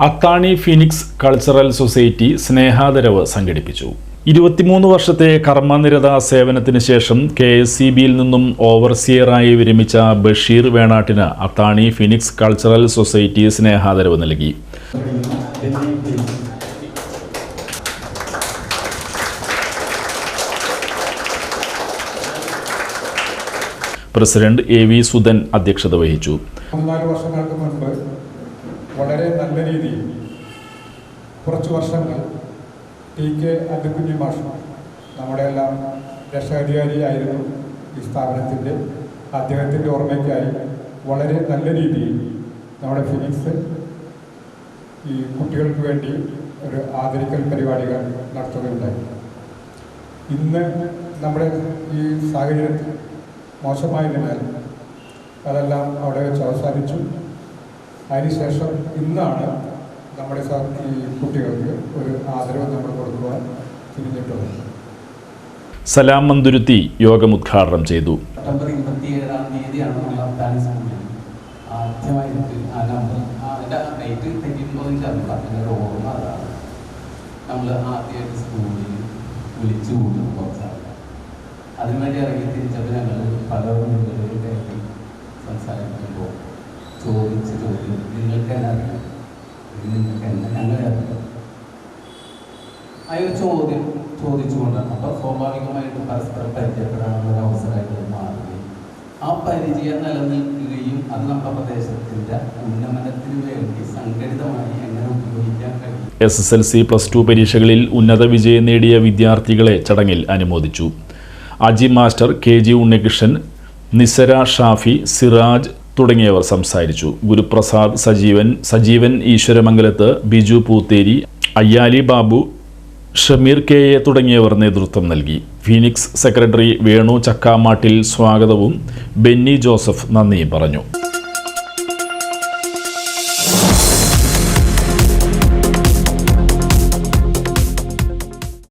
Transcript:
അത്താണി phoenix cultural society സ്നേഹാദരവ് സംഘടിപ്പിച്ചു. ഇരുപത്തിമൂന്ന് വർഷത്തെ കർമ്മനിരത സേവനത്തിന് ശേഷം കെ എസ് സി ബിയിൽ നിന്നും ഓവർസിയറായി വിരമിച്ച ബഷീർ വേണാട്ടിന് അത്താണി ഫിനിക്സ് കൾച്ചറൽ സൊസൈറ്റി സ്നേഹാദരവ് നൽകി. പ്രസിഡന്റ് എ വി സുധൻ അധ്യക്ഷത വഹിച്ചു. വർഷങ്ങൾക്ക് മുൻപ് വളരെ നല്ല രീതിയിൽ കുറച്ച് വർഷങ്ങൾ ടി കെ അല്ലുക്കുഞ്ഞി മാഷ് നമ്മുടെ എല്ലാം രക്ഷാധികാരിയായിരുന്നു ഈ സ്ഥാപനത്തിന്റെ. അദ്ദേഹത്തിന്റെ ഓർമ്മയ്ക്കായി വളരെ നല്ല രീതിയിൽ നമ്മുടെ ഫിനിക്സ് ഈ കുട്ടികൾക്ക് വേണ്ടി ഒരു ആദരിക്കൽ പരിപാടികൾ നടത്തുകയുണ്ടായി ഇന്ന് നമ്മുടെ ഈ സാഹചര്യത്തിൽ മോശമായതിനാൽ അതെല്ലാം അവിടെ വെച്ച് അവസാനിച്ചു. അതിനുശേഷം ഇന്നാണ് നമ്മുടെ ഈ കുട്ടികൾക്ക് ഒരു ആദരവ് നമ്മൾ കൊടുക്കുവാൻ തിരിഞ്ഞിട്ടുള്ളത്. സലാം മന്തുരുത്തി യോഗം ഉദ്ഘാടനം ചെയ്തു. സെപ്റ്റംബർ ഇരുപത്തിയേഴാം തീയതിയാണ് ആദ്യമായിട്ട് ആ നമ്പർ അതിന്റെ ഡേറ്റ് തെറ്റിയിട്ടുണ്ടോ എന്ന് അറിയില്ല എന്റെ ഒരു ഓർമ്മ അതാണ്. നമ്മൾ ആദ്യമായിട്ട് സ്കൂളിൽ വിളിച്ചു കൂട്ടും കുറച്ച് ആൾക്കാർ. അതിനുവേണ്ടി ഇറങ്ങി തിരിച്ചപ്പോൾ ഞങ്ങൾ പല വീടുകളിലും കയറി സംസാരിക്കുമ്പോൾ ചോദിച്ച ചോദ്യം നിങ്ങൾക്ക് എന്നെ അറിയാം നിങ്ങൾക്ക് ഞങ്ങളെ അറിയാം ആ ചോദ്യം ചോദിച്ചുകൊണ്ടാണ് അപ്പോൾ സ്വാഭാവികമായിട്ടും പരസ്പരം പരിചയപ്പെടാനുള്ള ഒരു അവസരമായിട്ട് മാറുകയും ആ പരിചയം നിലനിൽക്കുകയും അത് നമ്മുടെ പ്രദേശത്തിന്റെ ഉന്നമനത്തിന് വേണ്ടി സംഘടിതമായി എങ്ങനെ ഉപയോഗിക്കാൻ കഴിയും. S S L C plus two പരീക്ഷകളിൽ ഉന്നത വിജയം നേടിയ വിദ്യാർത്ഥികളെ ചടങ്ങിൽ അനുമോദിച്ചു. Aji master K G Unnikrishnan Nisara Shafi Siraj തുടങ്ങിയവർ സംസാരിച്ചു. ഗുരുപ്രസാദ് സജീവൻ സജീവൻ ഈശ്വരമംഗലത്ത് ബിജു പൂത്തേരി അയ്യാലി ബാബു ഷമീർ കെ എ തുടങ്ങിയവർ നേതൃത്വം നൽകി. ഫീനിക്സ് സെക്രട്ടറി വേണു ചക്കാമാട്ടിൽ സ്വാഗതവും ബെന്നി ജോസഫ് നന്ദിയും പറഞ്ഞു.